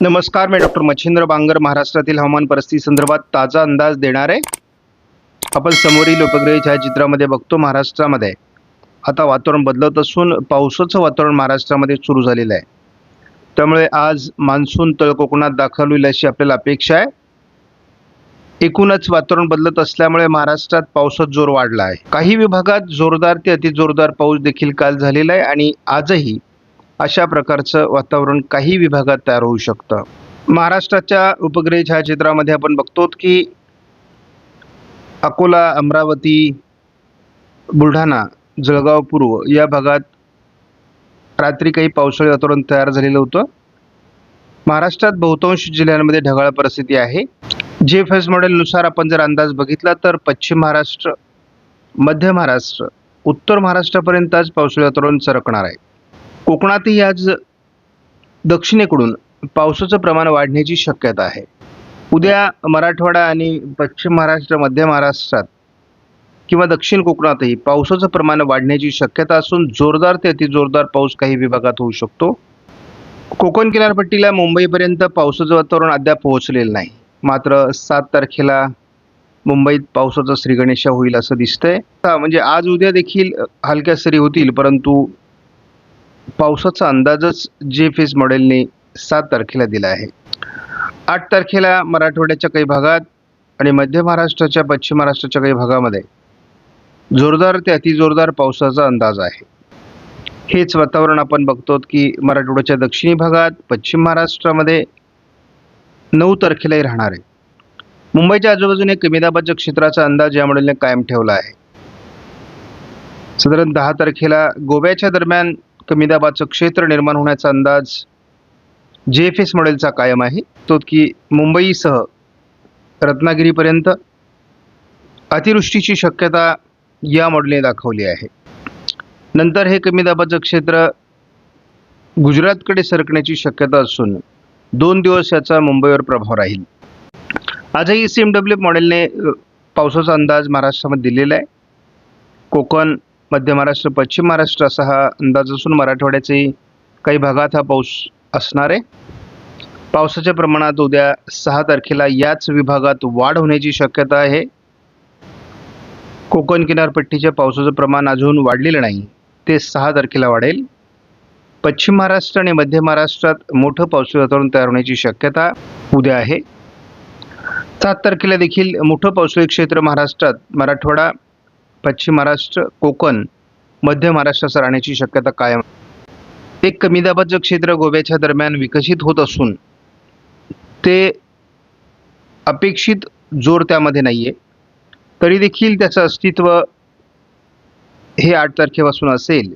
नमस्कार मी डॉक्टर मच्छिंद्र बांगर महाराष्ट्रातील हवामान परिस्थिती संदर्भात ताजा अंदाज देणार आहे. आपण समोरील उपग्रह छायाचित्रामध्ये बघतो महाराष्ट्रामध्ये. आता वातावरण बदलत असून पावसाचं वातावरण महाराष्ट्रामध्ये सुरू झालेलं आहे. त्यामुळे आज मान्सून तळ कोकणात दाखल होईल अशी आपल्याला अपेक्षा आहे. एकूणच वातावरण बदलत असल्यामुळे महाराष्ट्रात पावसात जोर वाढला आहे. काही विभागात जोरदार ते अतिजोरदार पाऊस देखील काल झालेला आहे आणि आजही अशा प्रकारचं वातावरण काही विभागात तयार होऊ शकतं. महाराष्ट्राच्या उपग्रह छायाचित्रामध्ये आपण बघतो की अकोला अमरावती बुलढाणा जळगाव पूर्व या भागात रात्री काही पावसाळी वातावरण तयार झालेलं होतं. महाराष्ट्रात बहुतांश जिल्ह्यांमध्ये ढगाळ परिस्थिती आहे. जे एफ एस मॉडेलनुसार आपण जर अंदाज बघितला तर पश्चिम महाराष्ट्र मध्य महाराष्ट्र उत्तर महाराष्ट्रापर्यंत आज पावसाळी वातावरण सरकणार आहे. कोकणातही आज दक्षिणेकडून पावसाचं प्रमाण वाढण्याची शक्यता आहे. उद्या मराठवाडा आणि पश्चिम महाराष्ट्र मध्य महाराष्ट्रात किंवा दक्षिण कोकणातही पावसाचं प्रमाण वाढण्याची शक्यता असून जोरदार ते अतिजोरदार पाऊस काही विभागात होऊ शकतो. कोकण किनारपट्टीला मुंबईपर्यंत पावसाचं वातावरण अद्याप पोहोचलेलं नाही. मात्र सात तारखेला मुंबईत पावसाचा श्रीगणेशा होईल असं दिसतंय. म्हणजे आज उद्या देखील हलक्या सरी होतील परंतु पावसाचा अंदाजच जे फेस मॉडेलने सात तारखेला दिला आहे. आठ तारखेला मराठवाड्याच्या काही भागात आणि मध्य महाराष्ट्राच्या पश्चिम महाराष्ट्राच्या काही भागामध्ये जोरदार ते अतिजोरदार पावसाचा अंदाज आहे. हेच वातावरण आपण बघतो की मराठवाड्याच्या दक्षिणी भागात पश्चिम महाराष्ट्रामध्ये नऊ तारखेलाही राहणार आहे. मुंबईच्या आजूबाजूने कमी दाबाच्या क्षेत्राचा अंदाज या मॉडेलने कायम ठेवला आहे. साधारण दहा तारखेला गोव्याच्या दरम्यान कमी दाबाचं क्षेत्र निर्माण होण्याचा अंदाज जे एफ एस मॉडेलचा कायम आहे. तो की मुंबईसह रत्नागिरीपर्यंत अतिवृष्टीची शक्यता या मॉडेलने दाखवली आहे. नंतर हे कमी दाबाचं क्षेत्र गुजरातकडे सरकण्याची शक्यता असून दोन दिवस याचा मुंबईवर प्रभाव राहील. आजही सी एम डब्ल्यू मॉडेलने पावसाचा अंदाज महाराष्ट्रामध्ये दिलेला आहे. कोकण मध्य महाराष्ट्र पश्चिम महाराष्ट्र असा हा अंदाज असून मराठवाड्याचे काही भागात हा पाऊस असणार आहे. पावसाच्या प्रमाणात उद्या सहा तारखेला याच विभागात वाढ होण्याची शक्यता आहे. कोकण किनारपट्टीच्या पावसाचं प्रमाण अजून वाढलेलं नाही ते सहा तारखेला वाढेल. पश्चिम महाराष्ट्र आणि मध्य महाराष्ट्रात मोठं पावसाळी वातावरण तयार होण्याची शक्यता उद्या आहे. सात तारखेला देखील मोठं पावसाळी क्षेत्र महाराष्ट्रात मराठवाडा पश्चिम महाराष्ट्र कोकण मध्य महाराष्ट्रात राहण्याची शक्यता कायम. एक कमी दाबाचं क्षेत्र गोव्याच्या दरम्यान विकसित होत असून ते अपेक्षित जोर त्यामध्ये नाही आहे तरी देखील त्याचं अस्तित्व हे आठ तारखेपासून असेल.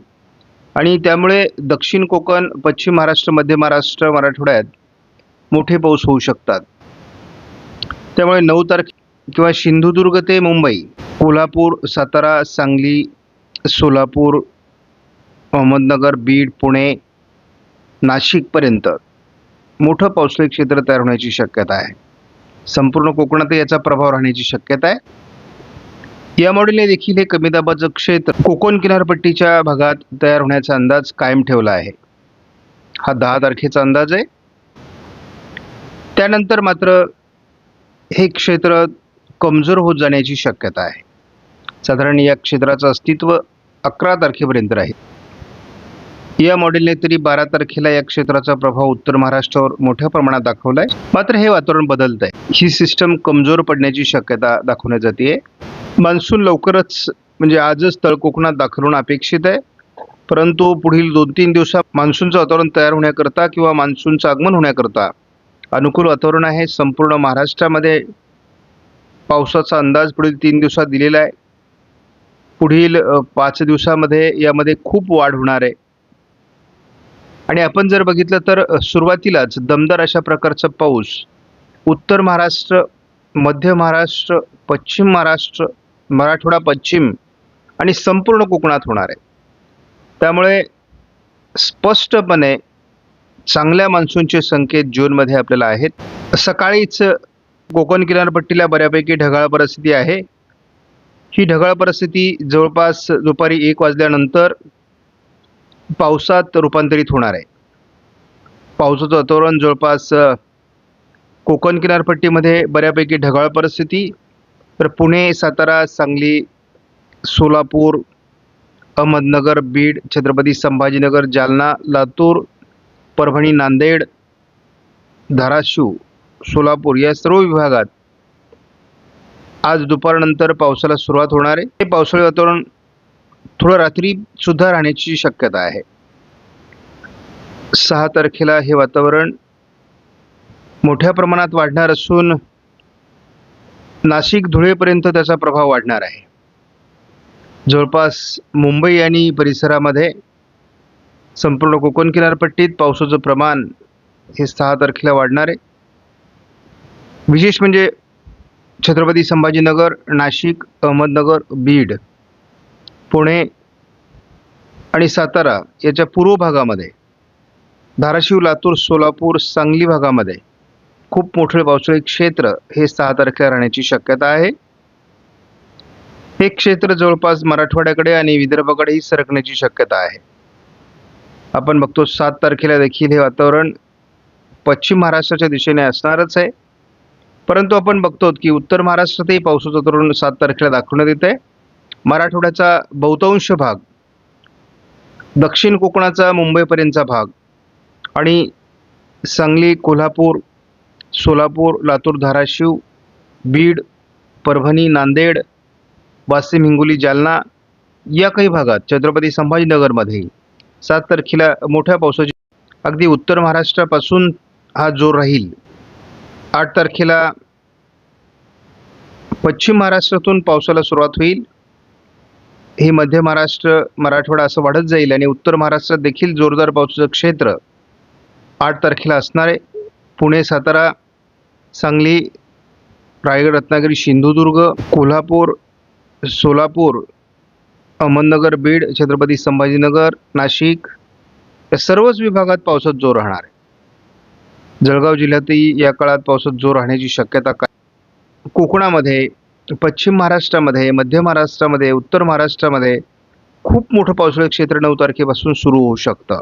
आणि त्यामुळे दक्षिण कोकण पश्चिम महाराष्ट्र मध्य महाराष्ट्र मराठवाड्यात मोठे पाऊस होऊ शकतात. त्यामुळे नऊ तारखे किंवा सिंधुदुर्ग ते मुंबई कोल्हापूर सातारा सांगली सोलापूर अहमदनगर बीड पुणे नाशिकपर्यंत मोठं पावसाळी क्षेत्र तयार होण्याची शक्यता आहे. संपूर्ण कोकणात याचा प्रभाव राहण्याची शक्यता आहे. या मॉडेलने देखील हे कमी दाबाचं क्षेत्र कोकण किनारपट्टीच्या भागात तयार होण्याचा अंदाज कायम ठेवला आहे. हा दहा तारखेचा अंदाज आहे. त्यानंतर मात्र हे क्षेत्र कमजोर होत जाण्याची शक्यता आहे. साधारण या क्षेत्राचं अस्तित्व अकरा तारखेपर्यंत राहील. या मॉडेलने तरी बारा तारखेला या क्षेत्राचा प्रभाव उत्तर महाराष्ट्रावर मोठ्या प्रमाणात दाखवला आहे मात्र हे वातावरण बदलत आहे ही सिस्टम कमजोर पडण्याची शक्यता दाखवण्यात जाते मान्सून लवकरच म्हणजे आजच तळकोकणात दाखल होणं अपेक्षित आहे. परंतु पुढील दोन तीन दिवसात मान्सूनचं वातावरण तयार होण्याकरता किंवा मान्सूनचं आगमन होण्याकरता अनुकूल वातावरण आहे. संपूर्ण महाराष्ट्रामध्ये पावसाचा अंदाज पुढील तीन दिवसात दिलेला आहे. पुढील पाच दिवसामध्ये यामध्ये खूप वाढ होणार आहे. आणि आपण जर बघितलं तर सुरुवातीलाच दमदार अशा प्रकारचा पाऊस उत्तर महाराष्ट्र मध्य महाराष्ट्र पश्चिम महाराष्ट्र मराठवाडा पश्चिम आणि संपूर्ण कोकणात होणार आहे. त्यामुळे स्पष्टपणे चांगल्या मान्सूनचे संकेत जूनमध्ये आपल्याला आहेत. सकाळीच कोकण किनारपट्टीला बऱ्यापैकी ढगाळ परिस्थिती आहे. ही ढगाळ परिस्थिती जवळपास दुपारी एक वाजल्यानंतर पावसात रूपांतरित होणार आहे. पावसाचं वातावरण जवळपास कोकण किनारपट्टीमध्ये बऱ्यापैकी ढगाळ परिस्थिती. तर पुणे सातारा सांगली सोलापूर अहमदनगर बीड छत्रपती संभाजीनगर जालना लातूर परभणी नांदेड धाराशिव सोलापूर या सर्व विभागात आज दुपारनंतर पावसाला सुरुवात होणार आहे. हे पावसाळी वातावरण थोडं रात्री सुद्धा राहण्याची शक्यता आहे. सहा तारखेला हे वातावरण मोठ्या प्रमाणात वाढणार असून नाशिक धुळेपर्यंत त्याचा प्रभाव वाढणार आहे. जवळपास मुंबई आणि परिसरामध्ये संपूर्ण कोकण किनारपट्टीत पावसाचं प्रमाण हे सहा तारखेला वाढणार आहे. विशेष म्हणजे छत्रपती संभाजीनगर नाशिक अहमदनगर बीड पुणे आणि सातारा याच्या पूर्व भागामध्ये धाराशिव लातूर सोलापूर सांगली भागामध्ये खूप मोठे पावसाळी क्षेत्र हे सहा तारखेला राहण्याची शक्यता आहे. हे क्षेत्र जवळपास मराठवाड्याकडे आणि विदर्भाकडेही सरकण्याची शक्यता आहे. आपण बघतो सात तारखेला देखील हे वातावरण पश्चिम महाराष्ट्राच्या दिशेने असणारच आहे. परंतु आपण बघतो की उत्तर महाराष्ट्रातही पावसाचं तरुण सात तारखेला दाखवण्यात येत आहे. मराठवाड्याचा बहुतांश भाग दक्षिण कोकणाचा मुंबईपर्यंतचा भाग आणि सांगली कोल्हापूर सोलापूर लातूर धाराशिव बीड परभणी नांदेड वाशिम हिंगोली जालना या काही भागात छत्रपती संभाजीनगरमध्ये सात तारखेला मोठ्या पावसाची अगदी उत्तर महाराष्ट्रापासून हा जोर राहील. आठ तारखेला पश्चिम महाराष्ट्रातून पावसाला सुरुवात होईल. हे मध्य महाराष्ट्र मराठवाडा असं वाढत जाईल आणि उत्तर महाराष्ट्रात देखील जोरदार पावसाचं क्षेत्र आठ तारखेला असणार आहे. पुणे सातारा सांगली रायगड रत्नागिरी सिंधुदुर्ग कोल्हापूर सोलापूर अहमदनगर बीड छत्रपती संभाजीनगर नाशिक या सर्वच विभागात पावसात जोर राहणार आहे. जळगाव जिल्ह्यातही या काळात पावसात जोर राहण्याची शक्यता काय कोकणामध्ये पश्चिम महाराष्ट्रामध्ये मध्य महाराष्ट्रामध्ये उत्तर महाराष्ट्रामध्ये खूप मोठं पावसाळी क्षेत्र नऊ तारखेपासून सुरू होऊ शकतं.